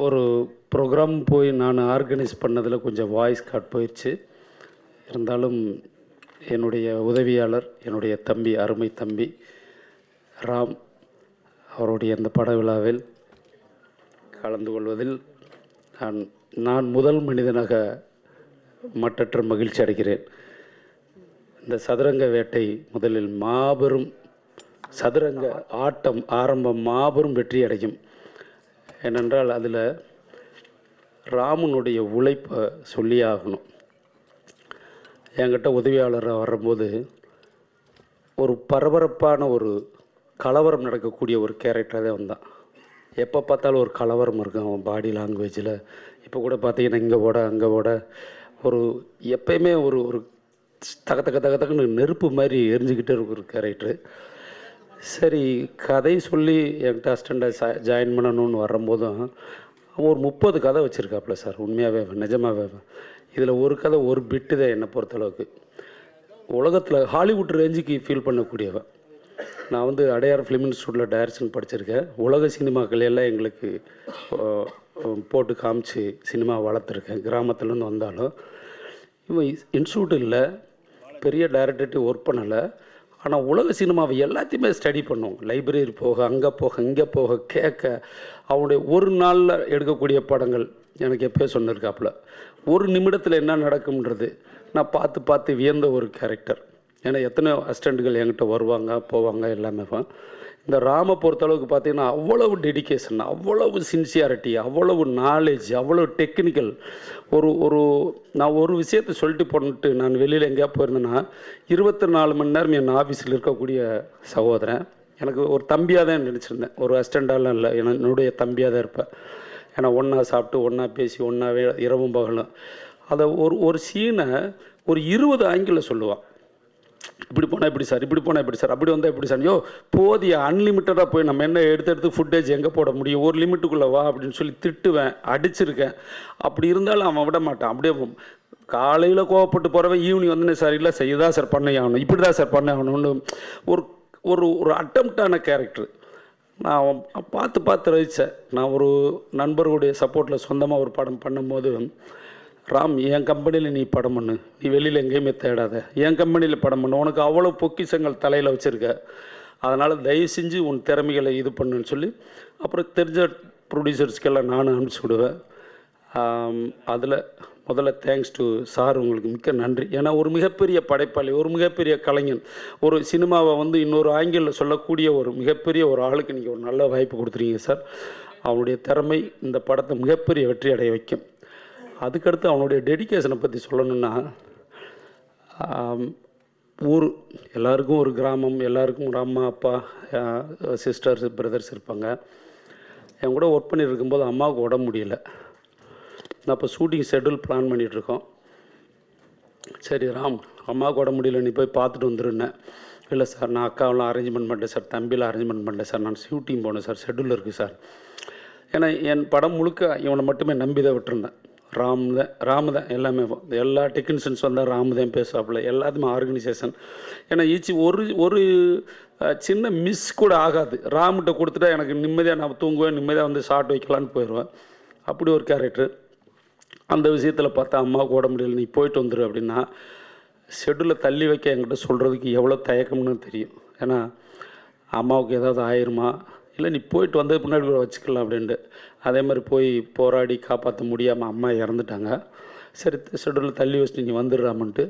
ஒரு ப்ரோக்ராம் போய் நான் ஆர்கனைஸ் பண்ணதில் கொஞ்சம் வாய்ஸ் காட் போயிடுச்சு இருந்தாலும் என்னுடைய உதவியாளர் என்னுடைய தம்பி அருமை தம்பி ராம் அவருடைய இந்த பட விழாவில் கலந்து கொள்வதில் நான் நான் முதல் மனிதனாக மட்டற்ற மகிழ்ச்சி அடைகிறேன். இந்த சதுரங்க வேட்டை முதலில் மாபெரும் சதுரங்க ஆட்டம் ஆரம்பம் மாபெரும் வெற்றி அடையும் ஏனென்றால் அதில் ராமனுடைய உழைப்பை சொல்லியே ஆகணும் என்கிட்ட உதவியாளராக வரும்போது ஒரு பரபரப்பான ஒரு கலவரம் நடக்கக்கூடிய ஒரு கேரக்டராக தான் வந்தான் எப்போ பார்த்தாலும் ஒரு கலவரம் இருக்கும் அவன் பாடி லாங்குவேஜில் இப்போ கூட பார்த்தீங்கன்னா இங்கே ஓட அங்கே ஓட. ஒரு எப்பயுமே ஒரு ஒரு தக தக தக தகன்னு நெருப்பு மாதிரி எரிஞ்சுக்கிட்டே இருக்கிற ஒரு கேரக்டரு சரி கதை சொல்லி என்கிட்ட அஸ்டண்டாக ஜாயின் பண்ணணும்னு வரும்போதும் அவன் ஒரு முப்பது கதை வச்சுருக்காப்புல சார் உண்மையாகவே நிஜமாகவே இதில் ஒரு கதை ஒரு பிட்டு தான் என்னை பொறுத்தளவுக்கு. உலகத்தில் ஹாலிவுட் ரேஞ்சுக்கு ஃபீல் பண்ணக்கூடியவன் நான் வந்து அடையார் ஃபிலிம் இன்ஸ்டியூட்டில் டைரக்ஷன் படிச்சிருக்கேன். உலக சினிமாக்கள் எல்லாம் எங்களுக்கு போட்டு காமிச்சு சினிமா வளர்த்துருக்கேன். கிராமத்துலேருந்து வந்தாலும் இவன் இன்ஸ்டியூட் இல்லை பெரிய டைரக்டர்கிட்ட ஒர்க் பண்ணலை. ஆனால் உலக சினிமாவை எல்லாத்தையுமே ஸ்டடி பண்ணும். லைப்ரரி போக அங்கே போக இங்கே போக கேட்க. அவனுடைய ஒரு நாளில் எடுக்கக்கூடிய படங்கள் எனக்கு எப்போ சொன்னிருக்காப்புல. ஒரு நிமிடத்தில் என்ன நடக்கும்ன்றது நான் பார்த்து பார்த்து வியந்த ஒரு கேரக்டர் ஏன்னா எத்தனை அசிஸ்டண்ட்டுகள் என்கிட்ட வருவாங்க போவாங்க எல்லாமே இந்த ராம பொறுத்தளவுக்கு பார்த்தீங்கன்னா அவ்வளவு டெடிகேஷன் அவ்வளவு சின்சியாரிட்டி அவ்வளவு நாலேஜ் அவ்வளவு டெக்னிக்கல் ஒரு ஒரு நான் ஒரு விஷயத்தை சொல்லிட்டு போட்டு நான் வெளியில் எங்கேயா போயிருந்தேன்னா இருபத்தி நாலு மணி நேரம் என் ஆஃபீஸில் இருக்கக்கூடிய சகோதரன் எனக்கு ஒரு தம்பியாக தான் நினச்சிருந்தேன். ஒரு அஸ்டண்டாலாம் இல்லை என்னுடைய தம்பியாக தான் இருப்பேன். ஏன்னா ஒன்றா சாப்பிட்டு ஒன்றா பேசி ஒன்றாவே இரவும் பகலும். அதை ஒரு ஒரு சீனை ஒரு இருபது ஆங்கிளில் சொல்லுவான். இப்படி போனால் இப்படி சார் இப்படி போனால் இப்படி சார் அப்படி வந்தால் இப்படி சார். ஐயோ போதிய அன்லிமிட்டடாக போய் நம்ம என்ன எடுத்து எடுத்து ஃபுட்டேஜ் எங்கே போட முடியும்? ஒரு லிமிட்டுக்குள்ளே வா அப்படின்னு சொல்லி திட்டுவேன் அடிச்சிருக்கேன். அப்படி இருந்தாலும் அவன் விட மாட்டான். அப்படியே காலையில் கோவப்பட்டு போகிறவன் ஈவினிங் வந்து சார் இல்லை சார் இதுதான் சார் பண்ணி ஆகணும். இப்படி தான் சார் பண்ணி ஆகணும்னு ஒரு ஒரு ஒரு அட்டம்ப்டான கேரக்டர் நான் அவன் பார்த்து பார்த்து ரசித்தேன் நான் ஒரு நண்பர்களுடைய சப்போர்ட்டில் சொந்தமாக ஒரு படம் பண்ணும்போது ராம் என் கம்பெனியில் நீ படம் பண்ணு. நீ வெளியில் எங்கேயுமே தேடாத. என் கம்பெனியில் படம் பண்ணு. உனக்கு அவ்வளோ பொக்கிஷங்கள் தலையில் வச்சுருக்க. அதனால் தயவு செஞ்சு உன் திறமைகளை இது பண்ணுன்னு சொல்லி அப்புறம் தெரிஞ்ச ப்ரொடியூசர்ஸ்க்கெல்லாம் நானும் அனுப்பிச்சி விடுவேன். அதில் முதல்ல தேங்க்ஸ் டு சார் உங்களுக்கு மிக்க நன்றி. ஏன்னா ஒரு மிகப்பெரிய படைப்பாளி ஒரு மிகப்பெரிய கலைஞன் ஒரு சினிமாவை வந்து இன்னொரு ஆங்கிளில் சொல்லக்கூடிய ஒரு மிகப்பெரிய ஒரு ஆளுக்கு நீங்கள் ஒரு நல்ல வாய்ப்பு கொடுத்துருக்கீங்க சார். அவனுடைய திறமை இந்த படத்தை மிகப்பெரிய வெற்றி அடைய வைக்கும். அதுக்கடுத்து அவனுடைய டெடிகேஷனை பற்றி சொல்லணும்னா ஊர். எல்லாருக்கும் ஒரு கிராமம் எல்லாருக்கும் ஒரு அம்மா அப்பா சிஸ்டர்ஸ் பிரதர்ஸ் இருப்பாங்க. என் கூட ஒர்க் பண்ணிட்டு இருக்கும்போது அம்மாவுக்கு உடம்பு முடியல. நான் இப்போ ஷூட்டிங் ஷெட்யூல் பிளான் பண்ணிகிட்ருக்கோம் சரி ராம் அம்மாவுக்கு உடம்பு முடியல நீ போய் பார்த்துட்டு வந்துருன்னேன் இல்லை சார் நான் அக்காவெல்லாம் அரேஞ்ச்மெண்ட் பண்ணிட்டேன் சார் தம்பிலாம் அரேஞ்ச்மெண்ட் பண்ணிட்டேன் சார் நான் ஷூட்டிங் போனேன் சார் ஷெட்யூல் இருக்குது சார் ஏன்னா என் படம் முழுக்க இவனை மட்டுமே நம்பி தான் விட்டுருந்தேன். ராம் தான் ராம தான் எல்லாமே எல்லா டெக்னீஷியன்ஸ் வந்தால் ராம் தான் பேசுவாப்புல எல்லாத்துமே ஆர்கனைசேஷன் ஏன்னா ஈச்சி ஒரு ஒரு சின்ன மிஸ் கூட ஆகாது. ராம்கிட்ட கொடுத்துட்டா எனக்கு நிம்மதியாக நான் தூங்குவேன் நிம்மதியாக வந்து ஷார்ட் வைக்கலான்னு போயிடுவேன் அப்படி ஒரு கேரக்டர் அந்த விஷயத்தில் பார்த்தா அம்மாவுக்கு உடம்பு முடியல நீ போயிட்டு வந்துடு அப்படின்னா ஷெட்யூலில் தள்ளி வைக்க என்கிட்ட சொல்கிறதுக்கு எவ்வளோ தயக்கம்னு தெரியும். ஏன்னா அம்மாவுக்கு ஏதாவது ஆயிருமா? இல்லை நீ போயிட்டு வந்தது பின்னாடி கூட வச்சுக்கலாம் அப்படின்ட்டு. அதே மாதிரி போய் போராடி காப்பாற்ற முடியாமல் அம்மா இறந்துட்டாங்க. சரி ஷெட்யூலில் தள்ளி வச்சுட்டு நீங்கள் வந்துடுறாமன்ட்டு.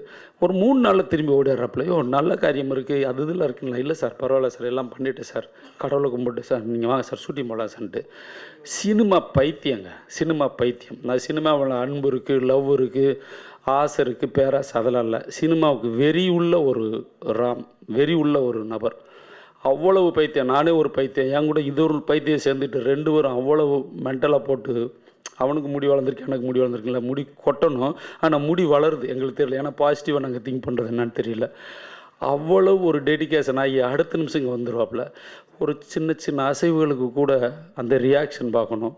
ஒரு மூணு நாளில் திரும்பி ஓடிடுறாப்புல. ஒரு நல்ல காரியம் இருக்குது அது இதில் இருக்குங்களா? இல்லை சார் பரவாயில்ல சார் எல்லாம் பண்ணிவிட்டேன் சார். கடவுளை கும்பிட்டு சார் நீங்கள் வாங்க சார் ஷூட்டிங் போகலாம் சார்ன்ட்டு. சினிமா பைத்தியங்க சினிமா பைத்தியம். நான் சினிமாவில் அன்பு இருக்குது லவ் இருக்குது ஆசை இருக்குது பேராசை அதெல்லாம் இல்லை. சினிமாவுக்கு வெறி உள்ள ஒரு ராம் வெறி உள்ள ஒரு நபர். அவ்வளவு பைத்தியம். நானே ஒரு பைத்தியம். என் கூட இது ஒரு பைத்தியம் சேர்ந்துட்டு ரெண்டு பேரும் அவ்வளவு மென்டலாக போட்டு அவனுக்கு முடி வளர்ந்துருக்கு எனக்கு முடி வளர்ந்துருக்குல்ல முடி கொட்டணும். ஆனால் முடி வளருது. எங்களுக்கு தெரியல. ஏன்னா பாசிட்டிவாக நாங்கள் திங்க் பண்ணுறது என்னன்னு தெரியல. அவ்வளவு ஒரு டெடிகேஷன் ஆகி அடுத்த நிமிஷம் இங்கே வந்துடுவாப்புல ஒரு சின்ன சின்ன அசைவுகளுக்கு கூட அந்த ரியாக்ஷன் பார்க்கணும்.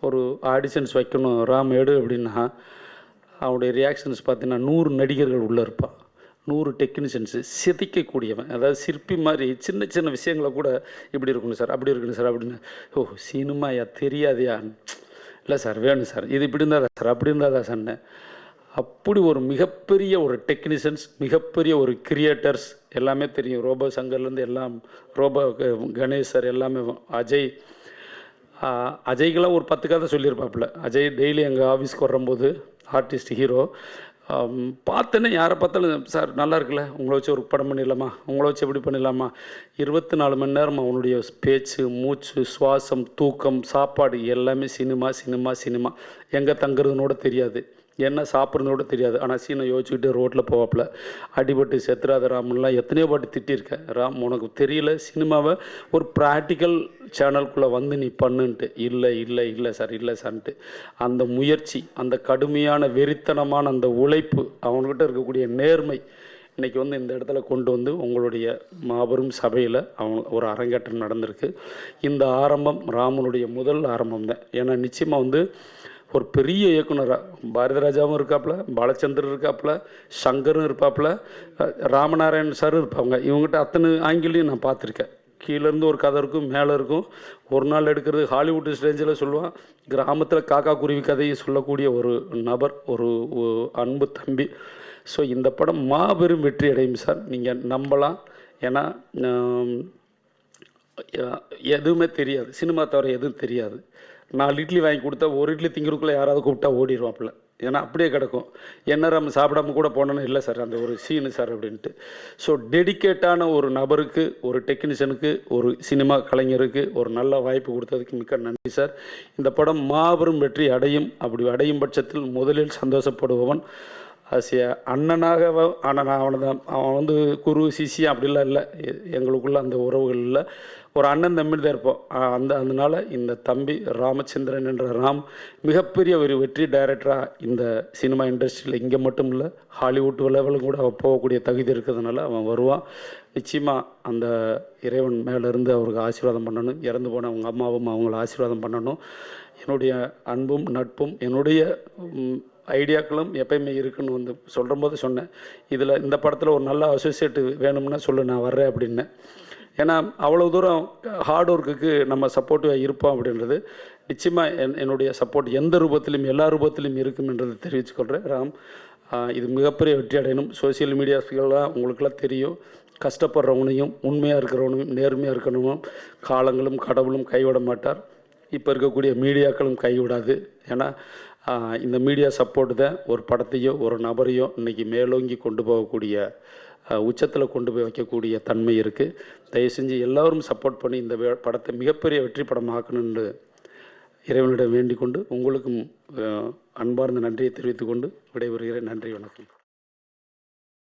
ஒரு ஆடிஷன்ஸ் வைக்கணும். ராம் எடு அப்படின்னா அவனுடைய ரியாக்ஷன்ஸ் பார்த்தீங்கன்னா நூறு நடிகர்கள் உள்ளே இருப்பான் நூறு டெக்னீஷியன்ஸு சிதைக்கக்கூடியவன். அதாவது சிற்பி மாதிரி சின்ன சின்ன விஷயங்களை கூட இப்படி இருக்கணும் சார் அப்படி இருக்கணும் சார் அப்படின்னு. ஓ சினிமாயா தெரியாதையா? இல்லை சார் வேணும் சார். இது இப்படி இருந்தால் சார் அப்படி இருந்தால் தான் சொன்னேன் அப்படி ஒரு மிகப்பெரிய ஒரு டெக்னீஷியன்ஸ் மிகப்பெரிய ஒரு கிரியேட்டர்ஸ் எல்லாமே தெரியும். ரோபோ சங்கர்லேருந்து எல்லாம் ரோபோ கணேஷ் சார் எல்லாமே அஜய். ஆ, அஜய்க்கெல்லாம் ஒரு பத்து கதை சொல்லியிருப்பாப்புல. அஜய் டெய்லி எங்கள் ஆஃபீஸ்க்கு வரும்போது ஆர்டிஸ்ட் ஹீரோ பார்த்தேன்னே யாரை பார்த்தாலும் சார் நல்லா இருக்குல்ல உங்களை வச்சு ஒரு படம் பண்ணிடலாமா? உங்களை வச்சு எப்படி பண்ணிடலாமா? இருபத்தி நாலு மணி நேரம் அவனுடைய பேச்சு மூச்சு சுவாசம் தூக்கம் சாப்பாடு எல்லாமே சினிமா சினிமா சினிமா. எங்கே தங்குறதுனோட தெரியாது. என்ன சாப்பிட்றதோட தெரியாது. ஆனால் சீனை யோசிச்சுக்கிட்டு ரோட்டில் போவாப்புல. அடிபட்டு செத்துராத ராமன்லாம் எத்தனையோ பாட்டு திட்டிருக்கேன் ராம் உனக்கு தெரியல சினிமாவை ஒரு ப்ராக்டிக்கல் சேனல்குள்ளே வந்து நீ பண்ணுன்ட்டு. இல்லை இல்லை இல்லை சார் இல்லை சார்ன்ட்டு அந்த முயற்சி அந்த கடுமையான வெறித்தனமான அந்த உழைப்பு அவன்கிட்ட இருக்கக்கூடிய நேர்மை இன்றைக்கி வந்து இந்த இடத்துல கொண்டு வந்து உங்களுடைய மாபெரும் சபையில் அவங்க ஒரு அரங்கேற்றம் நடந்திருக்கு. இந்த ஆரம்பம் ராமனுடைய முதல் ஆரம்பம் தான் ஏன்னா நிச்சயமாக வந்து ஒரு பெரிய இயக்குனராக பாரதிராஜாவும் இருக்காப்புல பாலச்சந்தர் இருக்காப்புல சங்கரும் இருப்பாப்புல ராமநாராயண் சார் இருப்பாங்க. இவங்ககிட்ட அத்தனை ஆங்கிலையும் நான் பார்த்துருக்கேன். கீழேருந்து ஒரு கதை இருக்கும் மேலே இருக்கும். ஒரு நாள் எடுக்கிறது ஹாலிவுட் ஸ்டேஜில் சொல்லுவான். கிராமத்தில் காக்கா குருவி கதையை சொல்லக்கூடிய ஒரு நபர் ஒரு அன்பு தம்பி. ஸோ இந்த படம் மாபெரும் வெற்றி அடையும் சார். நீங்கள் நம்பலாம். ஏன்னா எதுவுமே தெரியாது. சினிமா தவிர எதுவும் தெரியாது. நாலு இட்லி வாங்கி கொடுத்தா ஒரு இட்லி திங்கிறதுக்குள்ளே யாராவது கூப்பிட்டா ஓடிடுவாப்புல ஏன்னா அப்படியே கிடக்கும். என்ன நம்ம சாப்பிடாம கூட போனோன்னு இல்லை சார் அந்த ஒரு சீனு சார் அப்படின்ட்டு. ஸோ டெடிக்கேட்டான ஒரு நபருக்கு ஒரு டெக்னீஷியனுக்கு ஒரு சினிமா கலைஞருக்கு ஒரு நல்ல வாய்ப்பு கொடுத்ததுக்கு மிக்க நன்றி சார். இந்த படம் மாபெரும் வெற்றி அடையும். அப்படி அடையும் பட்சத்தில் முதலில் சந்தோஷப்படுபவன் ஆசிய அண்ணனாக ஆனால் நான் அவனை தான் அவன் வந்து குரு சிசி அப்படிலாம் இல்லை. எ- எங்களுக்குள்ள அந்த உறவுகள் இல்லை. ஒரு அண்ணன் தம்பி தான் இருப்போம். அந்த அதனால் இந்த தம்பி ராமச்சந்திரன் என்ற ராம் மிகப்பெரிய ஒரு வெற்றி டைரக்டராக இந்த சினிமா இண்டஸ்ட்ரியில் இங்கே மட்டும் இல்லை ஹாலிவுட் லெவலும் கூட அவன் போகக்கூடிய தகுதி இருக்கிறதுனால அவன் வருவான். நிச்சயமாக அந்த இறைவன் மேலேருந்து அவருக்கு ஆசீர்வாதம் பண்ணணும். இறந்து போன அவங்க அம்மாவும் அவங்கள ஆசீர்வாதம் பண்ணணும். என்னுடைய அன்பும் நட்பும் என்னுடைய ஐடியாக்களும் எப்பயுமே இருக்குன்னு வந்து சொல்கிற போது சொன்னேன். இதில் இந்த படத்தில் ஒரு நல்ல அசோசியேட்டு வேணும்னா சொல்லு நான் வர்றேன் அப்படின்னேன் ஏன்னா அவ்வளோ தூரம் ஹார்ட் ஒர்க்குக்கு நம்ம சப்போர்ட்டிவாக இருப்போம் அப்படின்றது நிச்சயமாக என் என்னுடைய சப்போர்ட் எந்த ரூபத்திலும் எல்லா ரூபத்திலும் இருக்கும் என்றதை தெரிவித்துக்கொள்கிறேன் ராம் இது மிகப்பெரிய வெற்றி அடையணும். சோசியல் மீடியாஸ்கள்லாம் உங்களுக்கெல்லாம் தெரியும். கஷ்டப்படுறவனையும் உண்மையாக இருக்கிறவனையும் நேர்மையாக இருக்கணும் காலங்களும் கடவுளும் கைவிட மாட்டார். இப்போ இருக்கக்கூடிய மீடியாக்களும் கைவிடாது. ஏன்னா இந்த மீடியா சப்போர்ட் தான் ஒரு படத்தையோ ஒரு நபரையோ இன்னைக்கு மேலோங்கி கொண்டு போகக்கூடிய உச்சத்தில் கொண்டு போய் வைக்கக்கூடிய தன்மை இருக்குது தயவு செஞ்சு எல்லோரும் சப்போர்ட் பண்ணி இந்த படத்தை மிகப்பெரிய வெற்றி படமாக்கணும்னு இறைவனிடம் வேண்டிக் கொண்டு உங்களுக்கும் அன்பார்ந்த நன்றியை தெரிவித்துக்கொண்டு விடைபெறுகிறேன். நன்றி வணக்கம்.